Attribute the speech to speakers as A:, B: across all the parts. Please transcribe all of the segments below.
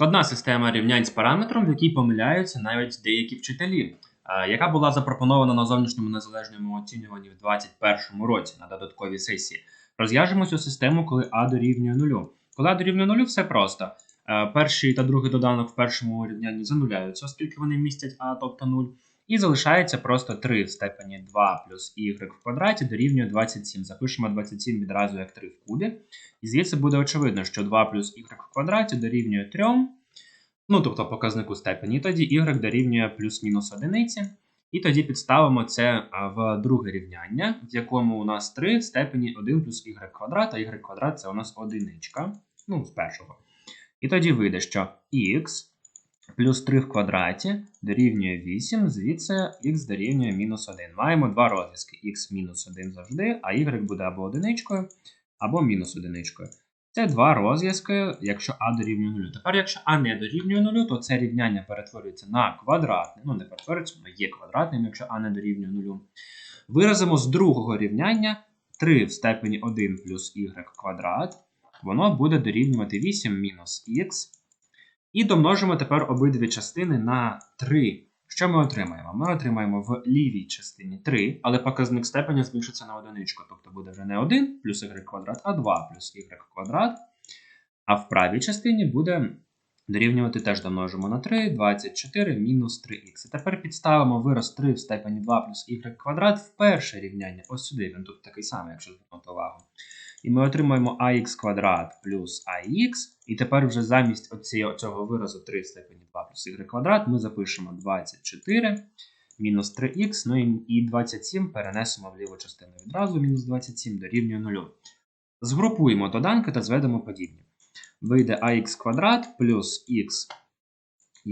A: Складна система рівнянь з параметром, в якій помиляються навіть деякі вчителі, яка була запропонована на зовнішньому незалежному оцінюванні в 2021 році на додатковій сесії. Розв'яжемо цю систему, коли а дорівнює нулю. Коли а дорівнює нулю, все просто. Е, Перший та другий доданок в першому рівнянні зануляються, оскільки вони містять а, тобто 0. І залишається просто 3 в степені 2 плюс y в квадраті дорівнює 27. Запишемо 27 відразу як 3 в кубі. І звідси буде очевидно, що 2 плюс y в квадраті дорівнює 3. Ну, тобто показнику степені. І тоді y дорівнює плюс-мінус одиниці. І тоді підставимо це в друге рівняння, в якому у нас 3 в степені 1 плюс y квадрат, а y квадрат це у нас одиничка. Ну, з першого. І тоді вийде, що х плюс 3 в квадраті дорівнює 8, звідси х дорівнює мінус 1. Маємо два розв'язки х мінус 1 завжди, а y буде або одиничкою, або мінус одиничкою. Це два розв'язки, якщо а дорівнює 0. Тепер, якщо а не дорівнює 0, то це рівняння перетворюється на квадратне. Ну, не перетворюється, воно є квадратним, якщо а не дорівнює 0. Виразимо з другого рівняння 3 в степені 1 плюс y квадрат. Воно буде дорівнювати 8 мінус х. І домножимо тепер обидві частини на 3. Що ми отримаємо? Ми отримаємо в лівій частині 3, але показник степеня збільшиться на одиничку. Тобто буде вже не 1 плюс y квадрат, а 2 плюс y квадрат. А в правій частині буде дорівнювати теж домножимо на 3, 24 мінус 3х. І тепер підставимо вираз 3 в степені 2 плюс y квадрат в перше рівняння. Ось сюди він тут такий самий, якщо звернути увагу. І ми отримаємо ax квадрат плюс ax. І тепер вже замість цього виразу 3 в степені 2 плюс y квадрат ми запишемо 24 мінус 3х, ну і- і 27 перенесемо в ліву частину відразу, мінус 27 дорівнює 0. Згрупуємо доданки та зведемо подібні. Вийде ax квадрат плюс х,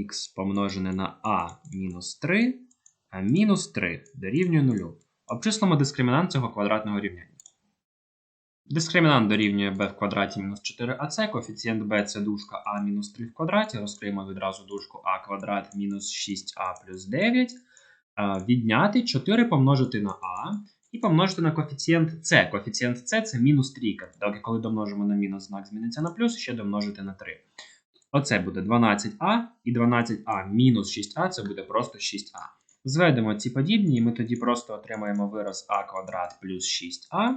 A: х помножене на a мінус 3, а мінус 3 дорівнює 0. Обчислимо дискримінант цього квадратного рівняння. Дискримінант дорівнює b в квадраті мінус 4ac, коефіцієнт b це дужка а мінус 3 в квадраті, розкриємо відразу дужку а квадрат мінус 6а плюс 9. Відняти 4 помножити на а і помножити на коефіцієнт c. Коефіцієнт c це мінус трійка. Так, коли домножимо на мінус, знак зміниться на плюс, ще домножити на 3. Оце буде 12а, і 12а мінус 6а це буде просто 6а. Зведемо ці подібні, і ми тоді просто отримаємо вираз а квадрат плюс 6а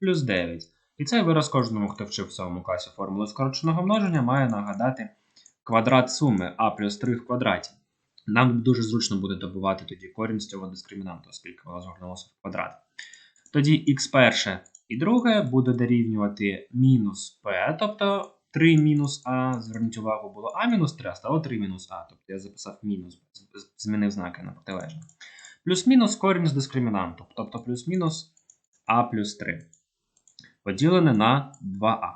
A: плюс 9. І цей вираз кожному, хто вчив в цьому класі формулу скороченого множення, має нагадати квадрат суми а плюс 3 в квадраті. Нам дуже зручно буде добувати тоді корінь з цього дискримінанту, оскільки воно згорнулося в квадрат. Тоді х перше і друге буде дорівнювати мінус p, тобто 3 мінус а. Зверніть увагу, було а мінус 3, а стало 3 мінус а. Тобто я записав мінус, змінив знаки на протилежне. Плюс-мінус корінь з дискримінанту, тобто плюс-мінус а плюс 3 поділене на 2а.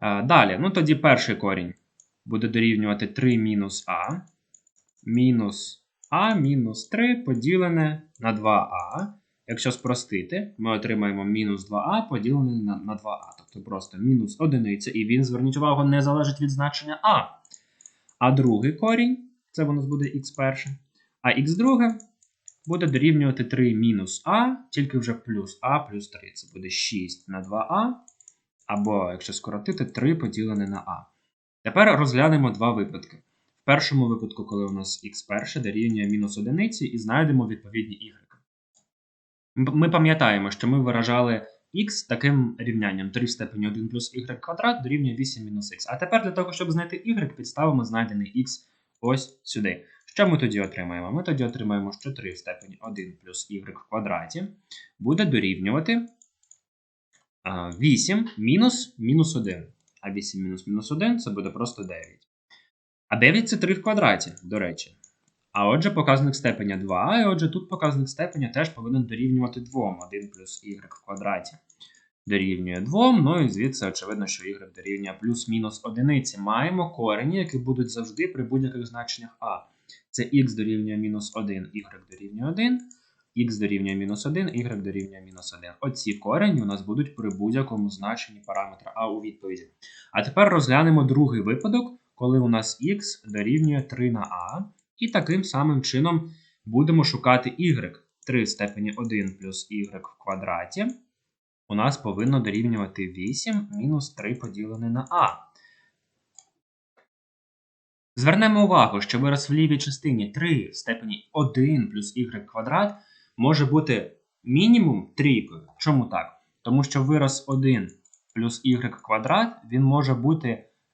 A: Е, Далі, ну тоді перший корінь буде дорівнювати 3 мінус а. Мінус а мінус 3 поділене на 2а. Якщо спростити, ми отримаємо мінус 2а поділене на, на 2а. Тобто просто мінус одиниця, і він, зверніть увагу, не залежить від значення а. А другий корінь, це у нас буде х перше, а х друге буде дорівнювати 3 мінус а, тільки вже плюс а плюс 3. Це буде 6 на 2а. Або, якщо скоротити, 3 поділене на а. Тепер розглянемо два випадки. В першому випадку, коли у нас х перше дорівнює мінус одиниці, і знайдемо відповідні y. Ми пам'ятаємо, що ми виражали х таким рівнянням 3 в степені 1 плюс y квадрат дорівнює 8 мінус х. А тепер для того, щоб знайти y, підставимо знайдений х ось сюди. Що ми тоді отримаємо? Ми тоді отримаємо, що 3 в степені 1 плюс y в квадраті буде дорівнювати 8 мінус мінус 1. А 8 мінус мінус 1 це буде просто 9. А 9 це 3 в квадраті, до речі. А отже, показник степеня 2, і отже, тут показник степеня теж повинен дорівнювати 2. 1 плюс y в квадраті дорівнює 2. Ну і звідси очевидно, що y дорівнює плюс-мінус одиниці. Маємо корені, які будуть завжди при будь-яких значеннях а. Це х дорівнює мінус 1, y дорівнює 1, х дорівнює мінус 1, y дорівнює мінус 1. Оці корені у нас будуть при будь-якому значенні параметра а у відповіді. А тепер розглянемо другий випадок, коли у нас х дорівнює 3 на а. І таким самим чином будемо шукати y. 3 в степені 1 плюс y в квадраті у нас повинно дорівнювати 8 мінус 3 поділене на а. Звернемо увагу, що вираз в лівій частині 3 в степені 1 плюс y квадрат може бути мінімум трійкою. Чому так? Тому що вираз 1 плюс y квадрат він може бути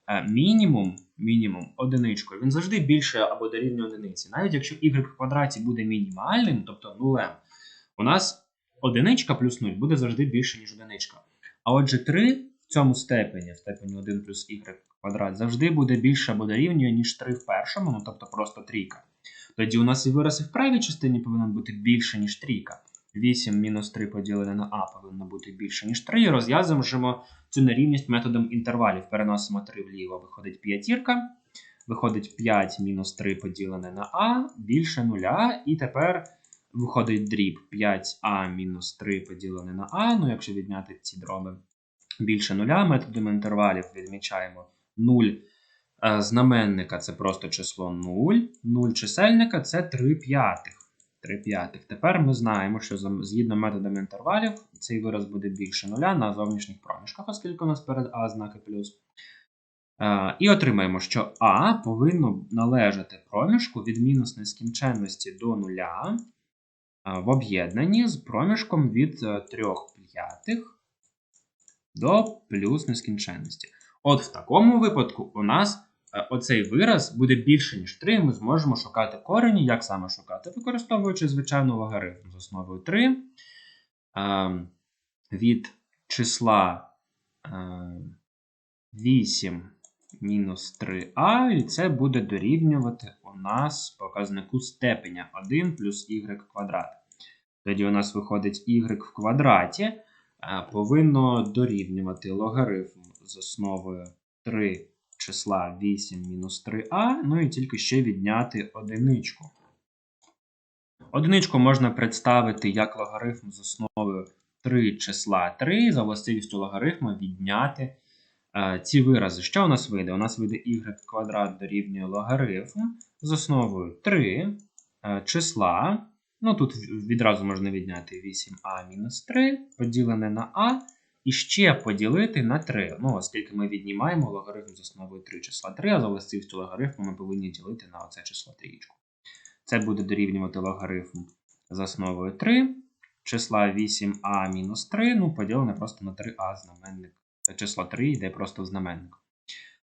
A: е, мінімум, мінімум одиничкою. Він завжди більше або дорівнює одиниці. Навіть якщо y в квадраті буде мінімальним, тобто нулем, у нас одиничка плюс 0 буде завжди більше, ніж одиничка. А отже, 3 в цьому степені, в степені 1 плюс y квадрат, завжди буде більше або дорівнює, ніж 3 в першому, ну тобто просто трійка. Тоді у нас і вираз і в правій частині повинен бути більше, ніж трійка. 8 мінус 3 поділене на а повинно бути більше, ніж 3. І розв'язуємо цю нерівність методом інтервалів. Переносимо 3 вліво, виходить п'ятірка. Виходить 5 мінус 3 поділене на а більше 0. І тепер виходить дріб 5а мінус 3 поділене на а. Ну, якщо відняти ці дроби більше 0, методом інтервалів відмічаємо 0 е, знаменника це просто число 0. 0 чисельника це 3 п'ятих. 3 п'ятих. Тепер ми знаємо, що згідно методом інтервалів цей вираз буде більше нуля на зовнішніх проміжках, оскільки у нас перед А знаки плюс. Е, і отримаємо, що А повинно належати проміжку від мінус нескінченності до нуля е, в об'єднанні з проміжком від 3 п'ятих до плюс нескінченності. От в такому випадку у нас е, оцей вираз буде більше, ніж 3, і ми зможемо шукати корені. Як саме шукати? Використовуючи звичайну логарифм з основою 3 е, від числа е, 8 мінус 3а, і це буде дорівнювати у нас показнику степеня 1 плюс y квадрат. Тоді у нас виходить y в квадраті е, повинно дорівнювати логарифм з основою 3 числа 8 мінус 3а, ну і тільки ще відняти одиничку. Одиничку можна представити як логарифм з основою 3 числа 3, за властивістю логарифму відняти е, ці вирази. Що у нас вийде? У нас вийде y квадрат дорівнює логарифм з основою 3 е, числа. Ну тут відразу можна відняти 8а мінус 3 поділене на а, і ще поділити на 3. Ну, оскільки ми віднімаємо логарифм з основою 3 числа 3, а за властивістю логарифму ми повинні ділити на оце число трієчку. Це буде дорівнювати логарифм з основою 3 числа 8а мінус 3, ну, поділене просто на 3а знаменник. Число 3 йде просто в знаменник.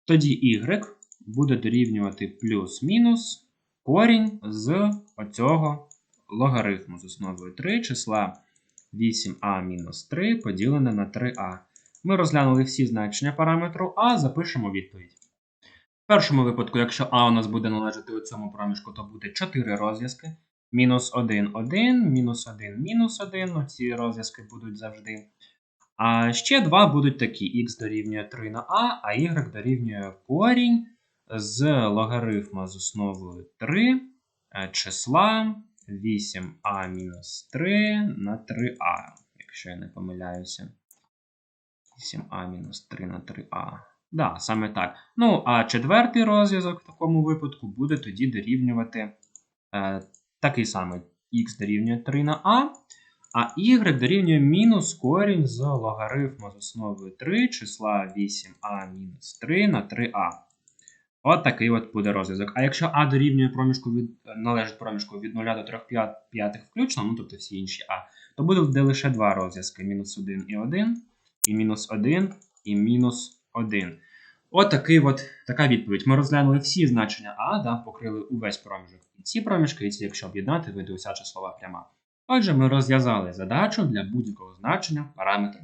A: Тоді y буде дорівнювати плюс-мінус корінь з оцього логарифму з основою 3 числа 8а мінус 3 поділене на 3а. Ми розглянули всі значення параметру а, запишемо відповідь. В першому випадку, якщо а у нас буде належати у цьому проміжку, то буде 4 розв'язки. Мінус 1, 1, мінус 1, мінус 1. Ну, ці розв'язки будуть завжди. А ще два будуть такі: х дорівнює 3 на а, а y дорівнює корінь з логарифма з основою 3 е, числа 8а мінус 3 на 3а, якщо я не помиляюся. 8а мінус 3 на 3а. Да, саме так. Ну, а четвертий розв'язок в такому випадку буде тоді дорівнювати е, такий самий х дорівнює 3 на а, а y дорівнює мінус корінь з логарифму з основою 3 числа 8а мінус 3 на 3а. От такий от буде розв'язок. А якщо А дорівнює проміжку від, належить проміжку від 0 до 3 п'ятих включно, ну тобто всі інші А, то буде лише два розв'язки: мінус 1 і 1, і мінус 1 і мінус 1. От такий от, така відповідь. Ми розглянули всі значення А, да, покрили увесь проміжок. І ці проміжки, і ці, якщо об'єднати, вийде уся числова пряма. Отже, ми розв'язали задачу для будь-якого значення параметра